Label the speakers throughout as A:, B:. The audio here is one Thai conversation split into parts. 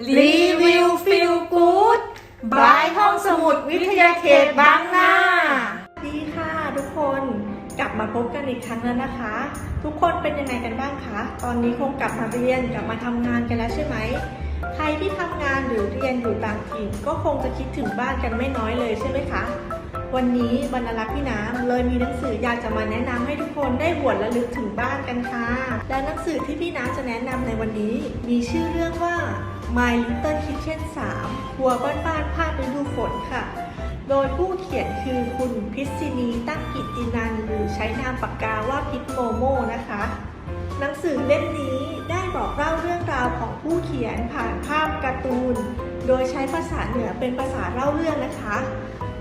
A: รีวิวฟิลกู๊ดบายห้องสมุดวิทยาเขตบางนา
B: ดีค่ะทุกคนกลับมาพบกันอีกครั้งแล้วนะคะ ทุกคนเป็นยังไงกันบ้างคะ ตอนนี้คงกลับมาเรียนกลับมาทำงานกันแล้วใช่ไหม ใครที่ทำงานหรือเรียนอยู่ต่างถิ่นก็คงจะคิดถึงบ้านกันไม่น้อยเลยใช่ไหมคะ วันนี้บรรลักษ์พี่น้ำเลยมีหนังสืออยากจะมาแนะนำให้ทุกคนได้หวนระลึกถึงบ้านกันค่ะ และหนังสือที่พี่น้ำจะแนะนำในวันนี้ มีชื่อเรื่องว่า My Little Kitchen 3ครัวบ้านๆภาคฤดูฝนค่ะ โดยผู้เขียนคือคุณพิษศินีตั้งกิตินันหรือใช้นามปากกาว่าพิษโมโมนะคะ หนังสือเล่มนี้ได้บอกเล่าเรื่องราวของผู้เขียนผ่านภาพการ์ตูน โดยใช้ภาษาเหนือเป็นภาษาเล่าเรื่องนะคะ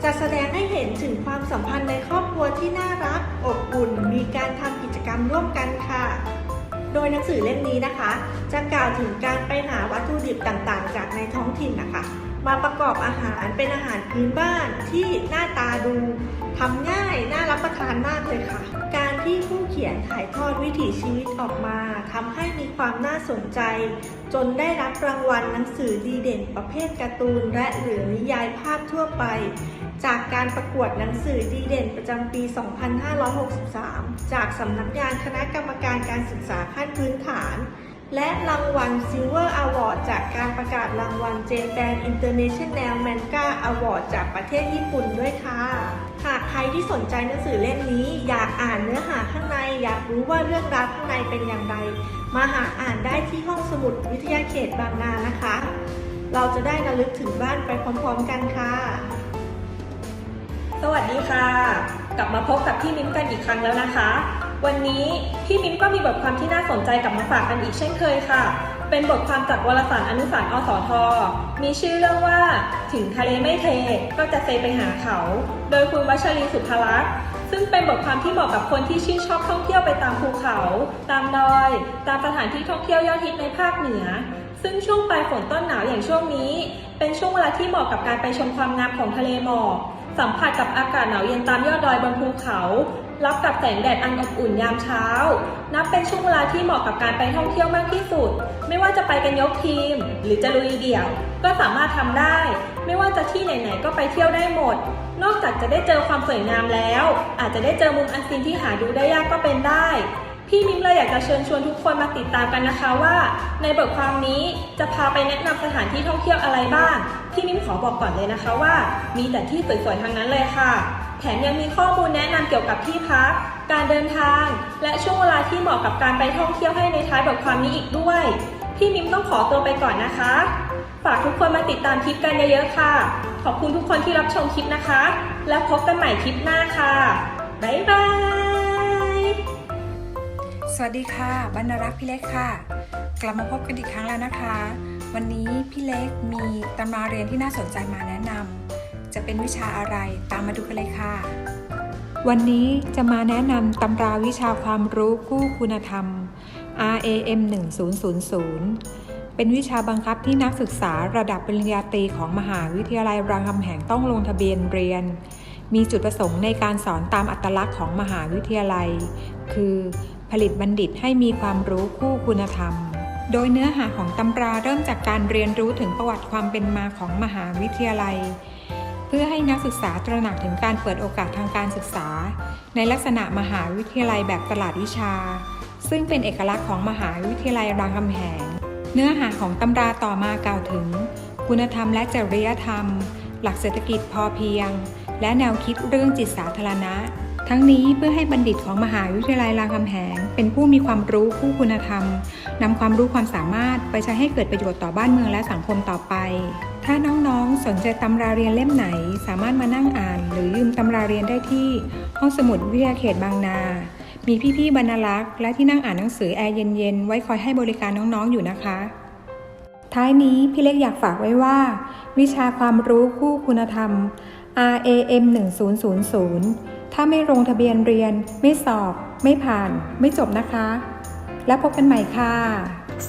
B: จะแสดงให้เห็นถึงความสัมพันธ์ในครอบครัวที่น่ารัก อบอุ่น มีการทำกิจกรรมร่วมกันค่ะ โดยหนังสือเล่มนี้นะคะ จะกล่าวถึงการไปหาวัตถุดิบต่างๆ จากในท้องถิ่นนะคะ มาประกอบอาหารเป็นอาหารพื้นบ้านที่หน้าตาดูทำง่ายน่ารับประทานมากเลยค่ะ การที่ผู้เขียนถ่ายทอดวิถีชีวิตออกมาทำให้มีความน่าสนใจ จนได้รับรางวัลหนังสือดีเด่นประเภทการ์ตูน และหรือนิยายภาพทั่วไป จากการประกวดหนังสือดีเด่นประจำปี 2563 จากสำนักงานคณะกรรมการการศึกษาขั้นพื้นฐาน และรางวัล Silver Award จากการประกาศรางวัล Japan International Manga Award จากประเทศญี่ปุ่นด้วยค่ะ หากใครที่สนใจหนังสือเล่มนี้ อยากอ่านเนื้อหาข้างใน อยากรู้ว่าเรื่องราวข้างในเป็นอย่างไร มาหาอ่านได้ที่ห้องสมุดวิทยาเขตบางนานะคะ เราจะได้ระลึกถึงบ้านไปพร้อมๆกันค่ะ
C: สวัสดีค่ะ กลับมาพบกับพี่มิ้มกันอีกครั้งแล้วนะคะ วันนี้พี่มิ้มก็มีบทความที่น่าสนใจกลับมาฝากกันอีกเช่นเคยค่ะ เป็นบทความจากวารสารอนุสารณ์อสทมีชื่อเรื่องว่าถึงทะเลไม่เท ก็จะเซไปหาเขา โดยคุณวัชรีสุภลักษณ์ซึ่งเป็นบทความที่เหมาะกับคนที่ชื่นชอบท่องเที่ยวไปตามภูเขา ตามดอย ตามสถานที่ท่องเที่ยวยอดฮิตในภาคเหนือ ซึ่งช่วงปลายฝนต้นหนาวอย่างช่วงนี้ เป็นช่วงเวลาที่เหมาะกับการไปชมความงามของทะเลหมอกสัมผัสกับอากาศหนาวเย็นตามยอดดอยบนภูเขา รับกับแสงแดดอันอบอุ่นยามเช้า นับเป็นช่วงเวลาที่เหมาะกับการไปท่องเที่ยวมากที่สุด ไม่ว่าจะไปกันยกทีม หรือจะลุยเดี่ยว ก็สามารถทำได้ ไม่ว่าจะที่ไหนๆก็ไปเที่ยวได้หมด นอกจากจะได้เจอความสวยงามแล้ว อาจจะได้เจอมุมอันซีนที่หาดูได้ยากก็เป็นได้พี่มิ้มเลยอยากจะเชิญชวนทุกคนมาติดตามกันนะคะว่า ในบทความนี้จะพาไปแนะนำสถานที่ท่องเที่ยวอะไรบ้าง พี่มิ้มขอบอกก่อนเลยนะคะว่า มีแต่ที่สวยๆทั้งนั้นเลยค่ะ แถมยังมีข้อมูลแนะนำเกี่ยวกับที่พัก การเดินทาง และช่วงเวลาที่เหมาะกับการไปท่องเที่ยวให้ในท้ายบทความนี้อีกด้วย พี่มิมต้องขอตัวไปก่อนนะคะ ฝากทุกคนมาติดตามคลิปกันเยอะๆค่ะ ขอบคุณทุกคนที่รับชมคลิปนะคะ แล้วพบกันใหม่คลิปหน้าค่ะบ๊ายบาย
D: สวัสดีค่ะบรรณรักษ์พี่เล็กค่ะ กลับมาพบกันอีกครั้งแล้วนะคะ วันนี้พี่เล็กมีตำราเรียนที่น่าสนใจมาแนะนำ จะเป็นวิชาอะไรตามมาดูกันเลยค่ะ วันนี้จะมาแนะนำตำราวิชาความรู้กู้คุณธรรม RAM 1000 เป็นวิชาบังคับที่นักศึกษาระดับปริญญาตรีของมหาวิทยาลัยรามคำแหงต้องลงทะเบียนเรียน มีจุดประสงค์ในการสอนตามอัตลักษณ์ของมหาวิทยาลัย คือผลิตบัณฑิตให้มีความรู้คู่คุณธรรม โดยเนื้อหาของตำราเริ่มจากการเรียนรู้ถึงประวัติความเป็นมาของมหาวิทยาลัย พื่อให้นักศึกษาตระหนักถึงการเปิดโอกาสทางการศึกษา ในลักษณะมหาวิทยาลัยแบบตลาดวิชา ซึ่งเป็นเอกลักษณ์ของมหาวิทยาลัยรามคำแหง เนื้อหาของตำราต่อมากล่าวถึง คุณธรรมและจริยธรรม หลักเศรษฐกิจพอเพียง และแนวคิดเรื่องจิตสาธารณะ ทั้งนี้เพื่อให้บัณฑิตของมหาวิทยาลัยรามคำแหง เป็นผู้มีความรู้คู่คุณธรรมนำความรู้ความสามารถไปใช้ให้เกิดประโยชน์ต่อบ้านเมืองและสังคมต่อไป ถ้าน้องๆ สนใจตำราเรียนเล่มไหน สามารถมานั่งอ่าน หรือยืมตำราเรียนได้ที่ห้องสมุดวิทยาเขตบางนา มีพี่ๆบรรณลักษ์และที่นั่งอ่านหนังสือแอร์เย็นๆ ไว้คอยให้บริการน้องๆอยู่นะคะ ท้ายนี้พี่เล็กอยากฝากไว้ว่า วิชาความรู้คู่คุณธรรม RAM 1000 ถ้าไม่ลงทะเบียนเรียน ไม่สอบ ไม่ผ่าน ไม่จบนะคะ แล้วพบกันใหม่ค่ะ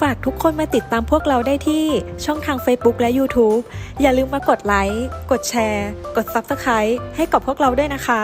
E: ฝากทุกคนมาติดตามพวกเราได้ที่ช่องทาง Facebook และ YouTube อย่าลืมมากดไลค์ กดแชร์ กด Subscribe ให้กับพวกเราด้วยนะคะ